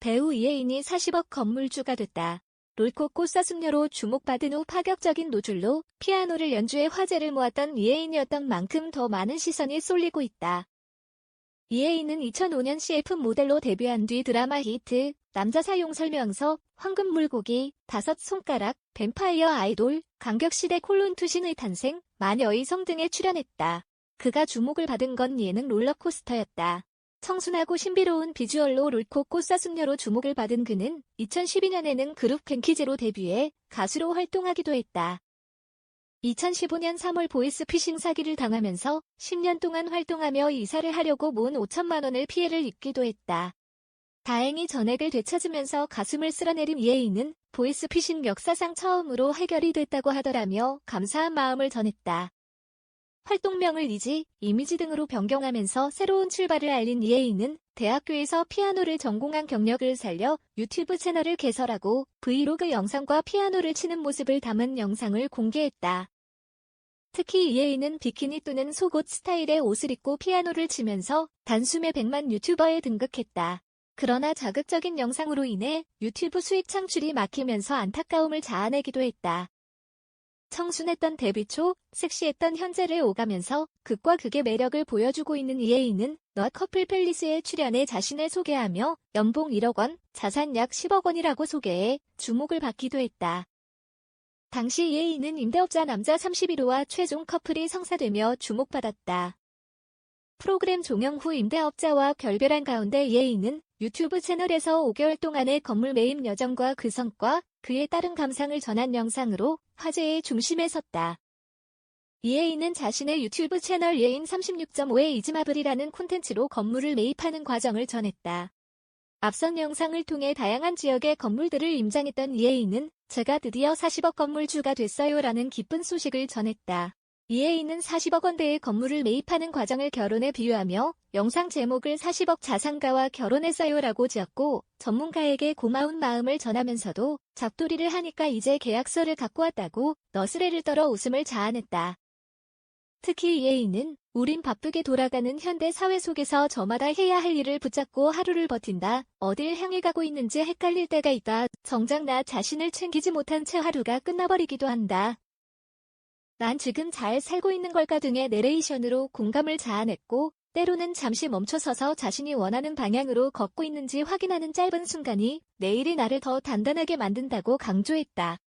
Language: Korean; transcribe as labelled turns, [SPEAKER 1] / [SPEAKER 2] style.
[SPEAKER 1] 배우 이혜인이 40억 건물주가 됐다. 롤코 꽃사슴녀로 주목받은 후 파격적인 노출로 피아노를 연주해 화제를 모았던 이혜인이었던 만큼 더 많은 시선이 쏠리고 있다. 이혜인은 2005년 CF 모델로 데뷔한 뒤 드라마 히트, 남자 사용 설명서, 황금 물고기, 다섯 손가락, 뱀파이어 아이돌, 강격시대 콜론 투신의 탄생, 마녀의 성 등에 출연했다. 그가 주목을 받은 건 예능 롤러코스터였다. 청순하고 신비로운 비주얼로 롤코 꽃사슴녀로 주목을 받은 그는 2012년에는 그룹 갱키즈로 데뷔해 가수로 활동하기도 했다. 2015년 3월 보이스 피싱 사기를 당하면서 10년 동안 활동하며 이사를 하려고 모은 5천만 원을 피해를 입기도 했다. 다행히 전액을 되찾으면서 가슴을 쓸어내린 이혜인은 보이스 피싱 역사상 처음으로 해결이 됐다고 하더라며 감사한 마음을 전했다. 활동명을 이지, 이미지 등으로 변경하면서 새로운 출발을 알린 이혜인은 대학교에서 피아노를 전공한 경력을 살려 유튜브 채널을 개설하고 브이로그 영상과 피아노를 치는 모습을 담은 영상을 공개했다. 특히 이혜인은 비키니 또는 속옷 스타일의 옷을 입고 피아노를 치면서 단숨에 100만 유튜버에 등극했다. 그러나 자극적인 영상으로 인해 유튜브 수익 창출이 막히면서 안타까움을 자아내기도 했다. 청순했던 데뷔 초, 섹시했던 현재를 오가면서 극과 극의 매력을 보여주고 있는 이혜인은 너 커플 팰리스에 출연해 자신을 소개하며 연봉 1억 원, 자산 약 10억 원이라고 소개해 주목을 받기도 했다. 당시 이혜인은 임대업자 남자 31호와 최종 커플이 성사되며 주목받았다. 프로그램 종영 후 임대업자와 결별한 가운데 이혜인은 유튜브 채널에서 5개월 동안의 건물 매입 여정과 그 성과, 그에 따른 감상을 전한 영상으로 화제의 중심에 섰다. 이혜인은 자신의 유튜브 채널 예인 36.5의 이즈마블이라는 콘텐츠로 건물을 매입하는 과정을 전했다. 앞선 영상을 통해 다양한 지역의 건물들을 임장했던 이혜인은 제가 드디어 40억 건물주가 됐어요라는 기쁜 소식을 전했다. 이혜인은 40억 원대의 건물을 매입하는 과정을 결혼에 비유하며 영상 제목을 40억 자산가와 결혼했어요라고 지었고 전문가에게 고마운 마음을 전하면서도 잡돌이를 하니까 이제 계약서를 갖고 왔다고 너스레를 떨어 웃음을 자아냈다. 특히 이혜인은 우린 바쁘게 돌아가는 현대 사회 속에서 저마다 해야 할 일을 붙잡고 하루를 버틴다. 어딜 향해 가고 있는지 헷갈릴 때가 있다. 정작 나 자신을 챙기지 못한 채 하루가 끝나버리기도 한다. 난 지금 잘 살고 있는 걸까 등의 내레이션으로 공감을 자아냈고 때로는 잠시 멈춰서서 자신이 원하는 방향으로 걷고 있는지 확인하는 짧은 순간이 내일이 나를 더 단단하게 만든다고 강조했다.